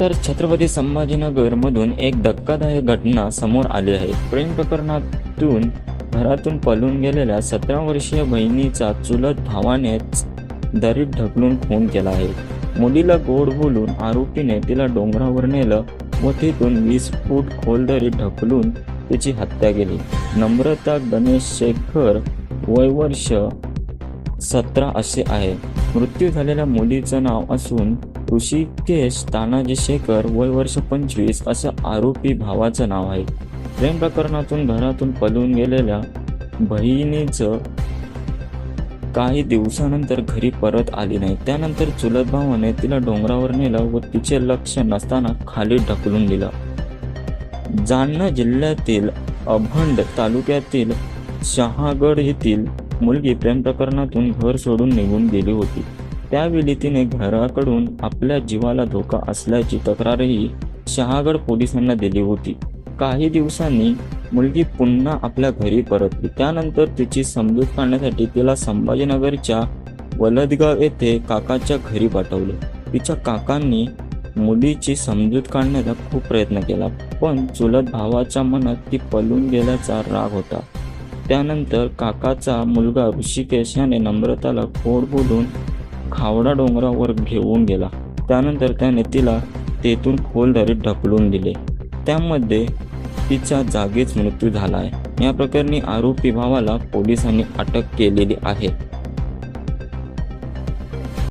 तर छत्रपती संभाजीनगरमधून एक धक्कादायक घटना समोर आली आहे. प्रेम प्रकरणातून घरातून पळून गेलेल्या सतरा वर्षीय बहिणीचा चुलत भावानेच दरीत ढकलून खून केला आहे. मुलीला गोड बोलून आरोपीने तिला डोंगरावर नेलं व तिथून वीस फूट खोल दरीत ढकलून तिची हत्या केली. नम्रता गणेश शेखर वय वर्ष सतरा असे आहे. मृत्यू झालेल्या मुलीचं नाव असून ऋषिकेश तानाजी शेखर वय वर्ष पंचवीस असं आरोपी भावाचं नाव आहे. प्रेम प्रकरणातून घरातून पळून गेलेल्या बहिणीचं काही दिवसानंतर घरी परत आली नाही. त्यानंतर चुलत भावाने तिला डोंगरावर नेलं व तिचे लक्ष नसताना खाली ढकलून दिलं. जालना जिल्ह्यातील अभंड तालुक्यातील शहागड येथील मुलगी प्रेम प्रकरणातून घर सोडून निघून गेली होती. त्यावेळी तिने घराकडून आपल्या जीवाला धोका असल्याची तक्रारही शहागड पोलिसांना दिली होती. काही दिवसांनी मुलगी पुन्हा आपल्या घरी परतली. त्यानंतर तिची समजूत काढण्यासाठी तिला संभाजीनगरच्या वलदगाव येथे काकाच्या घरी पाठवले. तिच्या काकांनी मुलीची समजूत काढण्याचा खूप प्रयत्न केला पण चुलत भावाच्या मनात ती पळून गेल्याचा राग होता. त्यानंतर काकाचा मुलगा ऋषिकेश याने नम्रताला खोड बोलून खावडा डोंगरावर घेऊन गेला. त्यानंतर त्याने तिला तेथून खोल दरीत ढकलून दिले. त्यामध्ये तिचा जागीच मृत्यू झाला आहे या प्रकरणी आरोपी भावाला पोलिसांनी अटक केलेली आहे.